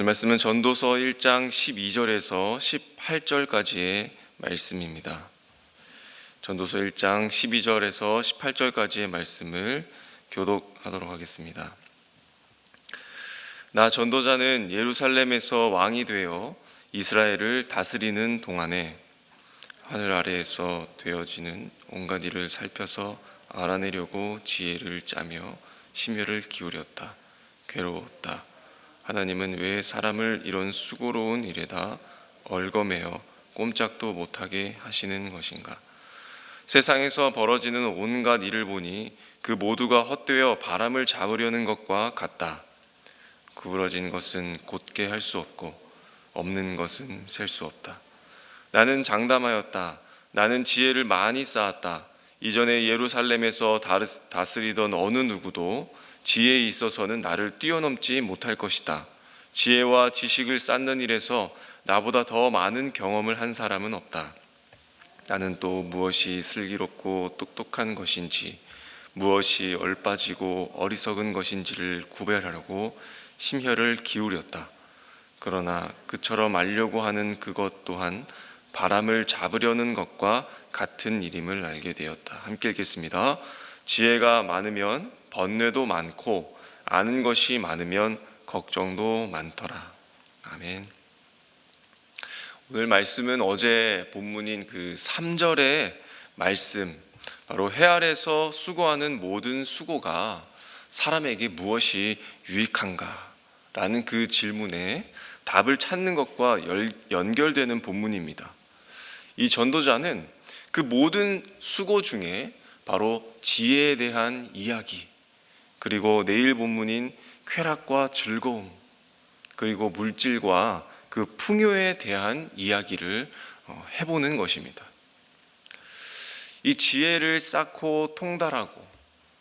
오늘 말씀은 전도서 1장 12절에서 18절까지의 말씀입니다. 전도서 1장 12절에서 18절까지의 말씀을 교독하도록 하겠습니다. 나 전도자는 예루살렘에서 왕이 되어 이스라엘을 다스리는 동안에 하늘 아래에서 되어지는 온갖 일을 살펴서 알아내려고 지혜를 짜며 심혈을 기울였다. 괴로웠다. 하나님은 왜 사람을 이런 수고로운 일에다 얼거매어 꼼짝도 못하게 하시는 것인가? 세상에서 벌어지는 온갖 일을 보니 그 모두가 헛되어 바람을 잡으려는 것과 같다. 구부러진 것은 곧게 할 수 없고 없는 것은 셀 수 없다. 나는 장담하였다. 나는 지혜를 많이 쌓았다. 이전에 예루살렘에서 다스리던 어느 누구도 지혜에 있어서는 나를 뛰어넘지 못할 것이다. 지혜와 지식을 쌓는 일에서 나보다 더 많은 경험을 한 사람은 없다. 나는 또 무엇이 슬기롭고 똑똑한 것인지, 무엇이 얼빠지고 어리석은 것인지를 구별하려고 심혈을 기울였다. 그러나 그처럼 알려고 하는 그것 또한 바람을 잡으려는 것과 같은 일임을 알게 되었다. 함께 읽겠습니다. 지혜가 많으면 번뇌도 많고 아는 것이 많으면 걱정도 많더라. 아멘. 오늘 말씀은 어제 본문인 그 3절의 말씀 바로 해 아래서 수고하는 모든 수고가 사람에게 무엇이 유익한가? 라는 그 질문에 답을 찾는 것과 연결되는 본문입니다. 이 전도자는 그 모든 수고 중에 바로 지혜에 대한 이야기, 그리고 내일 본문인 쾌락과 즐거움, 그리고 물질과 그 풍요에 대한 이야기를 어, 해보는 것입니다. 이 지혜를 쌓고 통달하고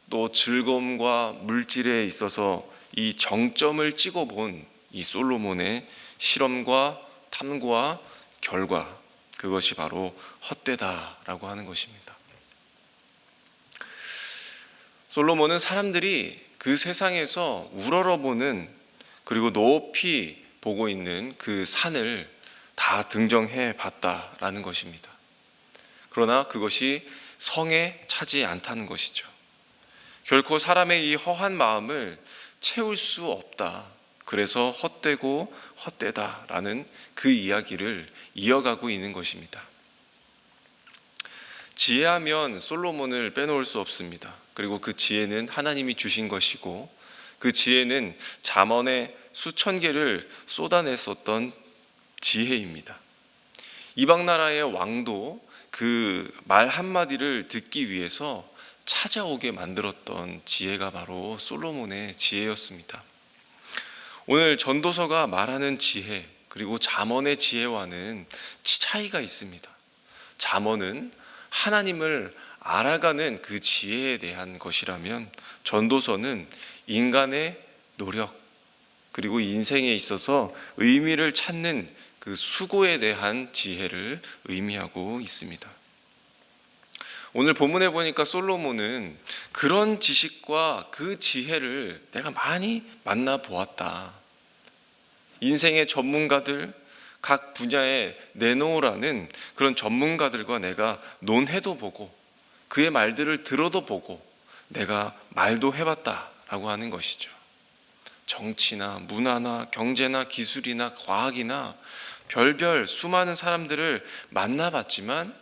또 즐거움과 물질에 있어서 이 정점을 찍어본 이 솔로몬의 실험과 탐구와 결과 그것이 바로 헛되다라고 하는 것입니다. 솔로몬은 사람들이 그 세상에서 우러러보는 그리고 높이 보고 있는 그 산을 다 등정해 봤다라는 것입니다. 그러나 그것이 성에 차지 않다는 것이죠. 결코 사람의 이 허한 마음을 채울 수 없다. 그래서 헛되고 헛되다라는 그 이야기를 이어가고 있는 것입니다. 지혜하면 솔로몬을 빼놓을 수 없습니다. 그리고 그 지혜는 하나님이 주신 것이고 그 지혜는 잠언의 수천 개를 쏟아냈었던 지혜입니다. 이방 나라의 왕도 그 말 한마디를 듣기 위해서 찾아오게 만들었던 지혜가 바로 솔로몬의 지혜였습니다. 오늘 전도서가 말하는 지혜 그리고 잠언의 지혜와는 차이가 있습니다. 잠언은 하나님을 알아가는 그 지혜에 대한 것이라면 전도서는 인간의 노력 그리고 인생에 있어서 의미를 찾는 그 수고에 대한 지혜를 의미하고 있습니다. 오늘 본문에 보니까 솔로몬은 그런 지식과 그 지혜를 내가 많이 만나 보았다. 인생의 전문가들, 각 분야에 내놓으라는 그런 전문가들과 내가 논해도 보고 그의 말들을 들어도 보고 내가 말도 해봤다라고 하는 것이죠. 정치나 문화나 경제나 기술이나 과학이나 별별 수많은 사람들을 만나봤지만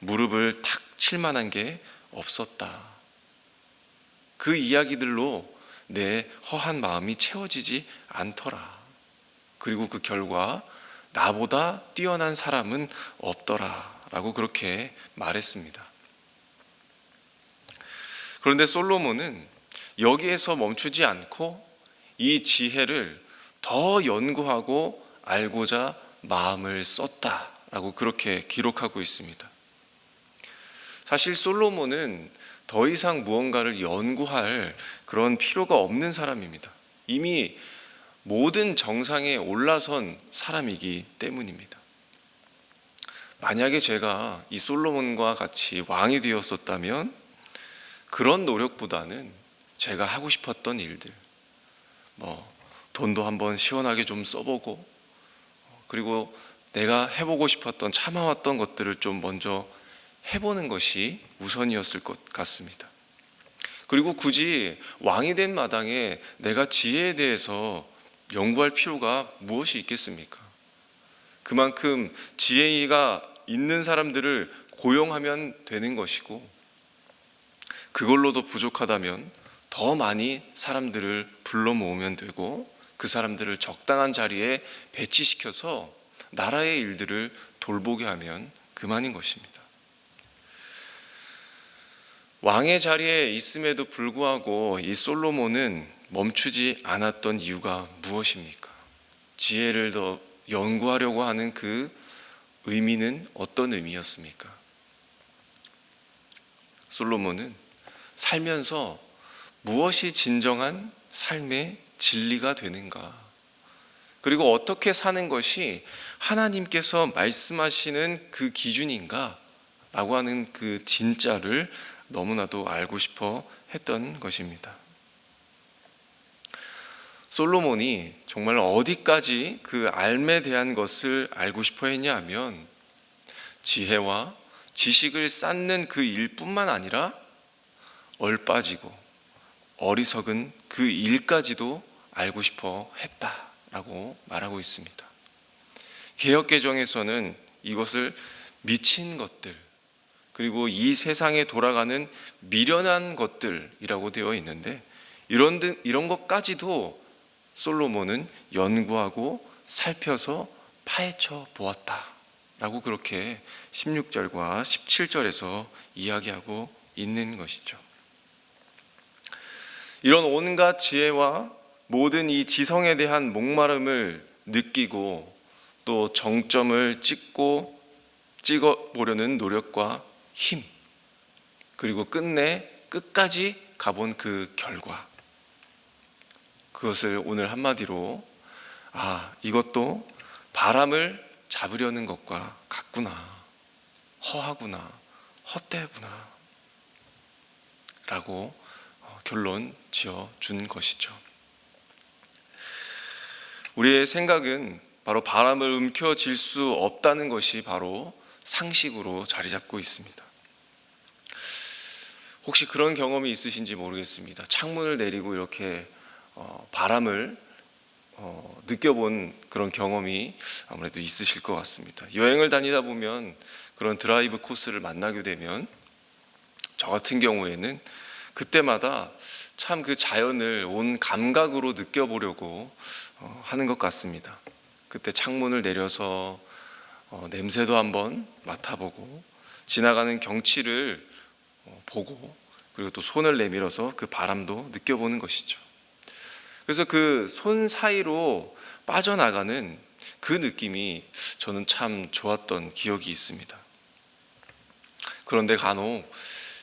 무릎을 탁 칠 만한 게 없었다. 그 이야기들로 내 허한 마음이 채워지지 않더라. 그리고 그 결과 나보다 뛰어난 사람은 없더라. 라고 그렇게 말했습니다. 그런데 솔로몬은 여기에서 멈추지 않고 이 지혜를 더 연구하고 알고자 마음을 썼다라고 그렇게 기록하고 있습니다. 사실 솔로몬은 더 이상 무언가를 연구할 그런 필요가 없는 사람입니다. 이미 모든 정상에 올라선 사람이기 때문입니다. 만약에 제가 이 솔로몬과 같이 왕이 되었었다면 그런 노력보다는 제가 하고 싶었던 일들, 뭐 돈도 한번 시원하게 좀 써보고 그리고 내가 해보고 싶었던 참아왔던 것들을 좀 먼저 해보는 것이 우선이었을 것 같습니다. 그리고 굳이 왕이 된 마당에 내가 지혜에 대해서 연구할 필요가 무엇이 있겠습니까? 그만큼 지혜가 있는 사람들을 고용하면 되는 것이고 그걸로도 부족하다면 더 많이 사람들을 불러 모으면 되고 그 사람들을 적당한 자리에 배치시켜서 나라의 일들을 돌보게 하면 그만인 것입니다. 왕의 자리에 있음에도 불구하고 이 솔로몬은 멈추지 않았던 이유가 무엇입니까? 지혜를 더 연구하려고 하는 그 의미는 어떤 의미였습니까? 솔로몬은 살면서 무엇이 진정한 삶의 진리가 되는가? 그리고 어떻게 사는 것이 하나님께서 말씀하시는 그 기준인가? 라고 하는 그 진짜를 너무나도 알고 싶어 했던 것입니다. 솔로몬이 정말 어디까지 그 알에 대한 것을 알고 싶어 했냐 하면 지혜와 지식을 쌓는 그 일뿐만 아니라 얼빠지고 어리석은 그 일까지도 알고 싶어 했다라고 말하고 있습니다. 개혁 개정에서는 이것을 미친 것들 그리고 이 세상에 돌아가는 미련한 것들이라고 되어 있는데 이런 등 이런 것까지도 솔로몬은 연구하고 살펴서 파헤쳐 보았다라고 그렇게 16절과 17절에서 이야기하고 있는 것이죠. 이런 온갖 지혜와 모든 이 지성에 대한 목마름을 느끼고 또 정점을 찍고 찍어 보려는 노력과 힘 그리고 끝내 끝까지 가본 그 결과. 그것을 오늘 한마디로 아 이것도 바람을 잡으려는 것과 같구나 허하구나 헛되구나 라고 어, 결론 지어 준 것이죠. 우리의 생각은 바로 바람을 움켜쥘 수 없다는 것이 바로 상식으로 자리 잡고 있습니다. 혹시 그런 경험이 있으신지 모르겠습니다. 창문을 내리고 이렇게 어, 바람을 어, 느껴본 그런 경험이 아무래도 있으실 것 같습니다. 여행을 다니다 보면 그런 드라이브 코스를 만나게 되면 저 같은 경우에는 그때마다 참 그 자연을 온 감각으로 느껴보려고 어, 하는 것 같습니다. 그때 창문을 내려서 어, 냄새도 한번 맡아보고 지나가는 경치를 어, 보고 그리고 또 손을 내밀어서 그 바람도 느껴보는 것이죠. 그래서 그 손 사이로 빠져나가는 그 느낌이 저는 참 좋았던 기억이 있습니다. 그런데 간혹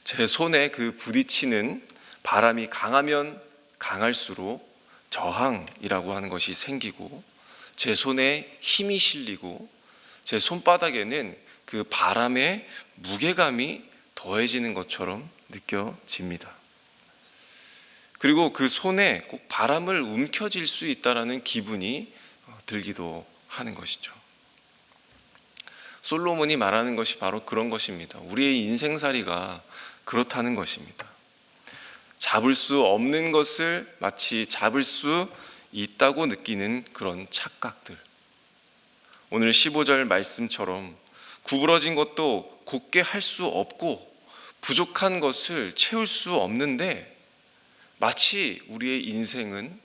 제 손에 그 부딪히는 바람이 강하면 강할수록 저항이라고 하는 것이 생기고 제 손에 힘이 실리고 제 손바닥에는 그 바람의 무게감이 더해지는 것처럼 느껴집니다. 그리고 그 손에 꼭 바람을 움켜쥘 수 있다라는 기분이 어, 들기도 하는 것이죠. 솔로몬이 말하는 것이 바로 그런 것입니다. 우리의 인생살이가 그렇다는 것입니다. 잡을 수 없는 것을 마치 잡을 수 있다고 느끼는 그런 착각들. 오늘 15절 말씀처럼 구부러진 것도 곧게 할 수 없고 부족한 것을 채울 수 없는데 마치 우리의 인생은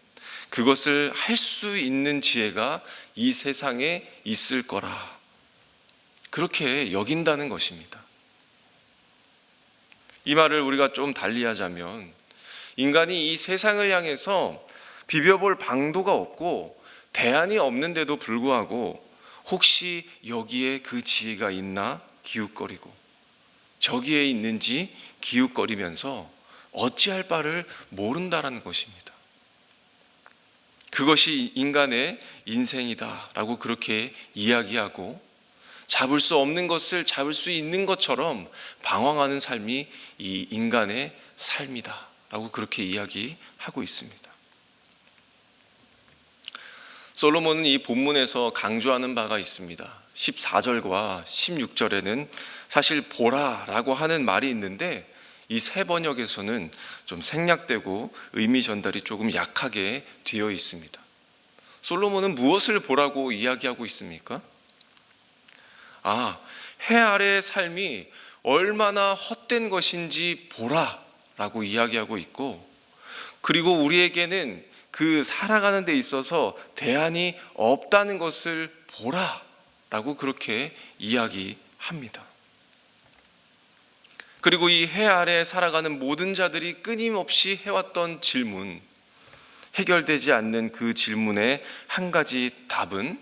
그것을 할 수 있는 지혜가 이 세상에 있을 거라. 그렇게 여긴다는 것입니다. 이 말을 우리가 좀 달리 하자면 인간이 이 세상을 향해서 비벼볼 방도가 없고 대안이 없는데도 불구하고 혹시 여기에 그 지혜가 있나 기웃거리고 저기에 있는지 기웃거리면서 어찌할 바를 모른다라는 것입니다. 그것이 인간의 인생이다라고 그렇게 이야기하고 잡을 수 없는 것을 잡을 수 있는 것처럼 방황하는 삶이 이 인간의 삶이다 라고 그렇게 이야기하고 있습니다. 솔로몬은 이 본문에서 강조하는 바가 있습니다. 14절과 16절에는 사실 보라라고 하는 말이 있는데 이 세 번역에서는 좀 생략되고 의미 전달이 조금 약하게 되어 있습니다. 솔로몬은 무엇을 보라고 이야기하고 있습니까? 아, 해 아래의 삶이 얼마나 헛된 것인지 보라 라고 이야기하고 있고 그리고 우리에게는 그 살아가는 데 있어서 대안이 없다는 것을 보라 라고 그렇게 이야기합니다. 그리고 이 해 아래 살아가는 모든 자들이 끊임없이 해왔던 질문, 해결되지 않는 그 질문의 한 가지 답은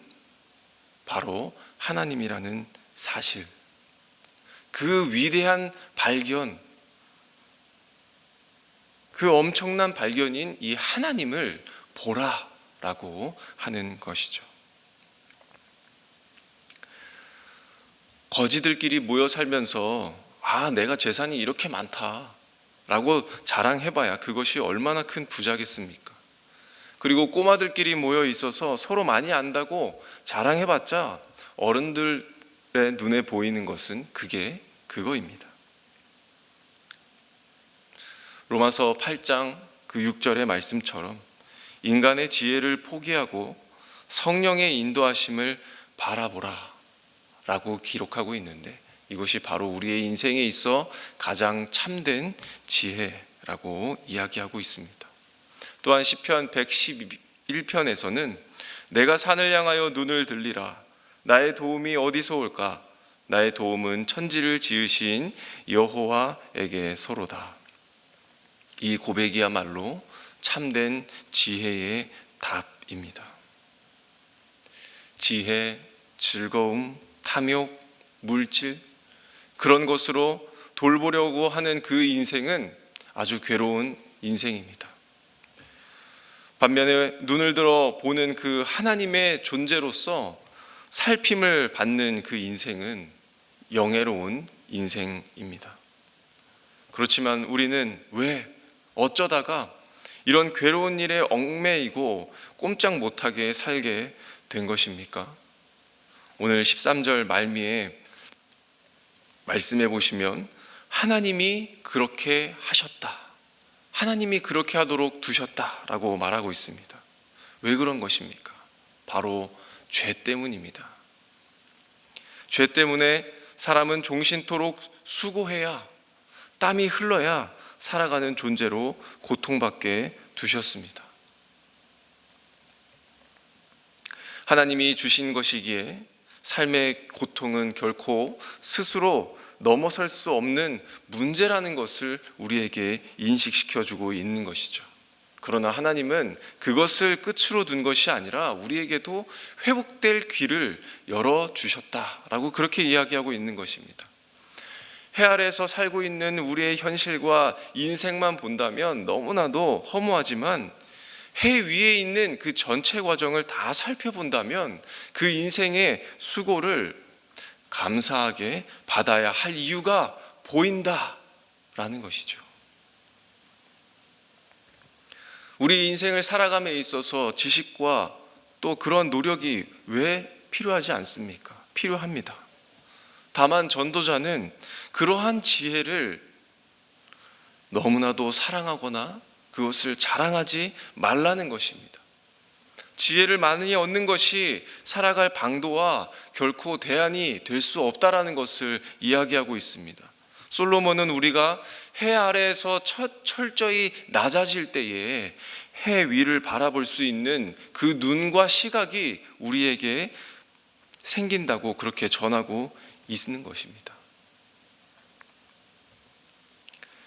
바로 하나님이라는 사실. 그 위대한 발견, 그 엄청난 발견인 이 하나님을 보라라고 하는 것이죠. 거지들끼리 모여 살면서 아, 내가 재산이 이렇게 많다 라고 자랑해봐야 그것이 얼마나 큰 부자겠습니까? 그리고 꼬마들끼리 모여 있어서 서로 많이 안다고 자랑해봤자 어른들의 눈에 보이는 것은 그게 그거입니다. 로마서 8장 그 6절의 말씀처럼 인간의 지혜를 포기하고 성령의 인도하심을 바라보라 라고 기록하고 있는데 이것이 바로 우리의 인생에 있어 가장 참된 지혜라고 이야기하고 있습니다. 또한 시편 111편에서는 내가 산을 향하여 눈을 들리라 나의 도움이 어디서 올까 나의 도움은 천지를 지으신 여호와에게 서로다. 이 고백이야말로 참된 지혜의 답입니다. 지혜, 즐거움, 탐욕, 물질 그런 것으로 돌보려고 하는 그 인생은 아주 괴로운 인생입니다. 반면에 눈을 들어 보는 그 하나님의 존재로서 살핌을 받는 그 인생은 영예로운 인생입니다. 그렇지만 우리는 왜 어쩌다가 이런 괴로운 일에 얽매이고 꼼짝 못하게 살게 된 것입니까? 오늘 13절 말미에 말씀해 보시면 하나님이 그렇게 하셨다. 하나님이 그렇게 하도록 두셨다라고 말하고 있습니다. 왜 그런 것입니까? 바로 죄 때문입니다. 죄 때문에 사람은 종신토록 수고해야 땀이 흘러야 살아가는 존재로 고통받게 두셨습니다. 하나님이 주신 것이기에 삶의 고통은 결코 스스로 넘어설 수 없는 문제라는 것을 우리에게 인식시켜 주고 있는 것이죠. 그러나 하나님은 그것을 끝으로 둔 것이 아니라 우리에게도 회복될 귀를 열어 주셨다라고 그렇게 이야기하고 있는 것입니다. 해 아래에서 살고 있는 우리의 현실과 인생만 본다면 너무나도 허무하지만 해 위에 있는 그 전체 과정을 다 살펴본다면 그 인생의 수고를 감사하게 받아야 할 이유가 보인다라는 것이죠. 우리 인생을 살아감에 있어서 지식과 또 그런 노력이 왜 필요하지 않습니까? 필요합니다. 다만 전도자는 그러한 지혜를 너무나도 사랑하거나 그것을 자랑하지 말라는 것입니다. 지혜를 많이 얻는 것이 살아갈 방도와 결코 대안이 될 수 없다라는 것을 이야기하고 있습니다. 솔로몬은 우리가 해 아래에서 철저히 낮아질 때에 해 위를 바라볼 수 있는 그 눈과 시각이 우리에게 생긴다고 그렇게 전하고 있는 것입니다.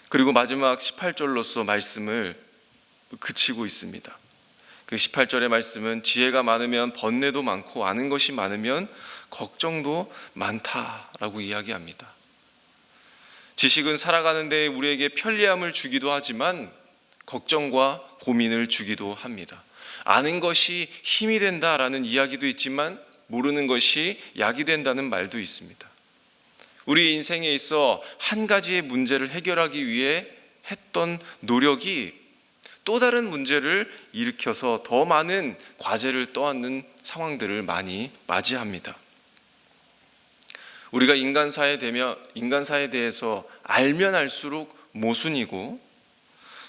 그리고 마지막 18절로서 말씀을 그치고 있습니다. 그 18절의 말씀은 지혜가 많으면 번뇌도 많고 아는 것이 많으면 걱정도 많다라고 이야기합니다. 지식은 살아가는 데 우리에게 편리함을 주기도 하지만 걱정과 고민을 주기도 합니다. 아는 것이 힘이 된다라는 이야기도 있지만 모르는 것이 약이 된다는 말도 있습니다. 우리 인생에 있어 한 가지의 문제를 해결하기 위해 했던 노력이 또 다른 문제를 일으켜서 더 많은 과제를 떠안는 상황들을 많이 맞이합니다. 우리가 인간사에 되면 인간 사에 대해서 알면 알수록 모순이고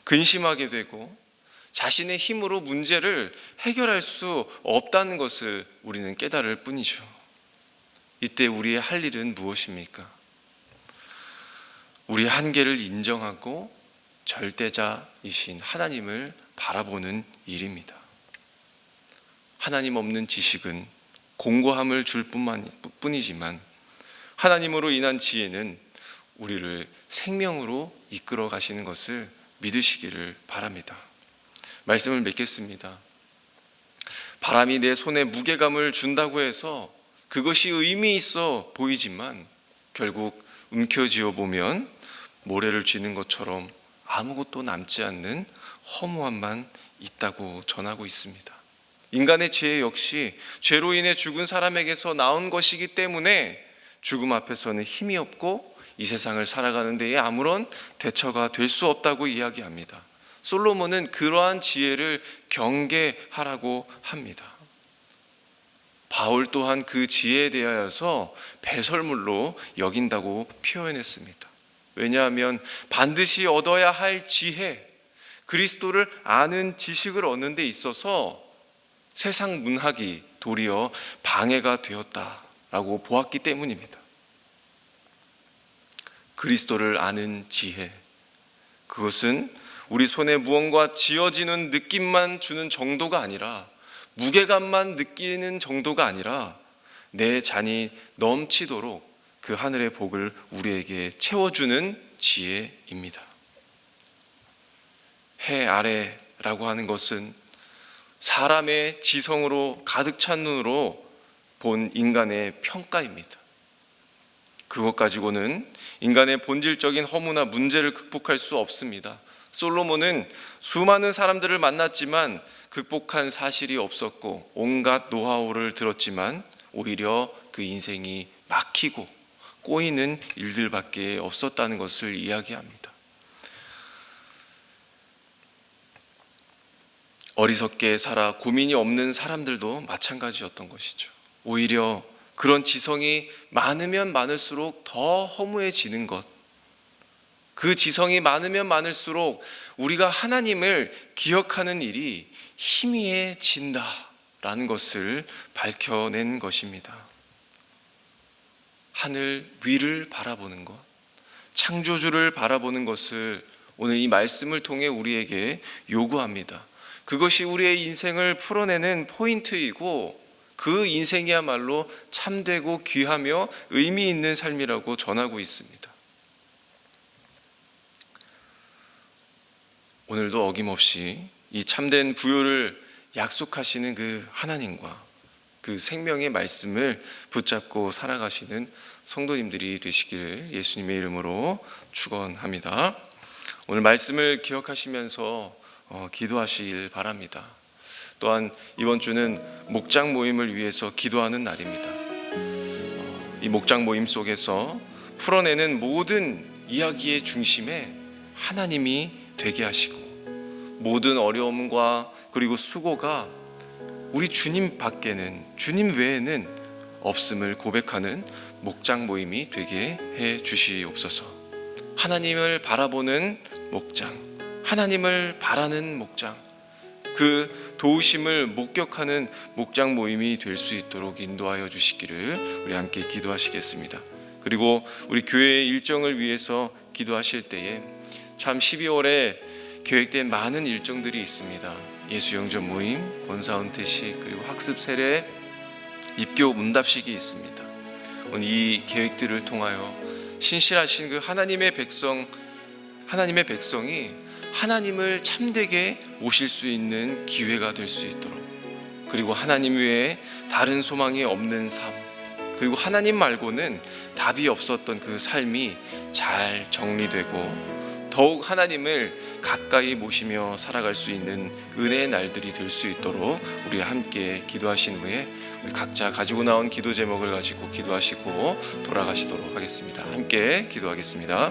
근심하게 되고 자신의 힘으로 문제를 해결할 수 없다는 것을 우리는 깨달을 뿐이죠. 이때 우리의 할 일은 무엇입니까? 우리의 한계를 인정하고 절대자이신 하나님을 바라보는 일입니다. 하나님 없는 지식은 공고함을 줄 뿐만 뿐이지만 하나님으로 인한 지혜는 우리를 생명으로 이끌어 가시는 것을 믿으시기를 바랍니다. 말씀을 맺겠습니다. 바람이 내 손에 무게감을 준다고 해서 그것이 의미 있어 보이지만 결국 움켜쥐어 보면 모래를 쥐는 것처럼 아무것도 남지 않는 허무함만 있다고 전하고 있습니다. 인간의 죄 역시 죄로 인해 죽은 사람에게서 나온 것이기 때문에 죽음 앞에서는 힘이 없고 이 세상을 살아가는 데에 아무런 대처가 될 수 없다고 이야기합니다. 솔로몬은 그러한 지혜를 경계하라고 합니다. 바울 또한 그 지혜에 대하여서 배설물로 여긴다고 표현했습니다. 왜냐하면 반드시 얻어야 할 지혜, 그리스도를 아는 지식을 얻는 데 있어서 세상 문학이 도리어 방해가 되었다 라고 보았기 때문입니다. 그리스도를 아는 지혜, 그것은 우리 손에 무언가 쥐어지는 느낌만 주는 정도가 아니라 무게감만 느끼는 정도가 아니라 내 잔이 넘치도록 그 하늘의 복을 우리에게 채워주는 지혜입니다. 해 아래라고 하는 것은 사람의 지성으로 가득 찬 눈으로 본 인간의 평가입니다. 그것 가지고는 인간의 본질적인 허무나 문제를 극복할 수 없습니다. 솔로몬은 수많은 사람들을 만났지만 극복한 사실이 없었고 온갖 노하우를 들었지만 오히려 그 인생이 막히고 꼬이는 일들밖에 없었다는 것을 이야기합니다. 어리석게 살아 고민이 없는 사람들도 마찬가지였던 것이죠. 오히려 그런 지성이 많으면 많을수록 더 허무해지는 것. 그 지성이 많으면 많을수록 우리가 하나님을 기억하는 일이 희미해진다라는 것을 밝혀낸 것입니다. 하늘 위를 바라보는 것, 창조주를 바라보는 것을 오늘 이 말씀을 통해 우리에게 요구합니다. 그것이 우리의 인생을 풀어내는 포인트이고 그 인생이야말로 참되고 귀하며 의미 있는 삶이라고 전하고 있습니다. 오늘도 어김없이 이 참된 부요를 약속하시는 그 하나님과 그 생명의 말씀을 붙잡고 살아가시는 성도님들이 되시기를 예수님의 이름으로 축원합니다. 오늘 말씀을 기억하시면서 어, 기도하시길 바랍니다. 또한 이번 주는 목장 모임을 위해서 기도하는 날입니다. 어, 이 목장 모임 속에서 풀어내는 모든 이야기의 중심에 하나님이 되게 하시고 모든 어려움과 그리고 수고가 우리 주님 밖에는 주님 외에는 없음을 고백하는 목장 모임이 되게 해 주시옵소서. 하나님을 바라보는 목장, 하나님을 바라는 목장, 그 도우심을 목격하는 목장 모임이 될 수 있도록 인도하여 주시기를 우리 함께 기도하시겠습니다. 그리고 우리 교회의 일정을 위해서 기도하실 때에 참 12월에 계획된 많은 일정들이 있습니다. 예수 영접 모임, 권사 은퇴식 그리고 학습 세례, 입교 문답식이 있습니다. 오늘 이 계획들을 통하여 신실하신 그 하나님의 백성 하나님의 백성이 하나님을 참되게 모실 수 있는 기회가 될 수 있도록 그리고 하나님 외에 다른 소망이 없는 삶 그리고 하나님 말고는 답이 없었던 그 삶이 잘 정리되고 더욱 하나님을 가까이 모시며 살아갈 수 있는 은혜의 날들이 될 수 있도록 우리 함께 기도하신 후에 우리 각자 가지고 나온 기도 제목을 가지고 기도하시고 돌아가시도록 하겠습니다. 함께 기도하겠습니다.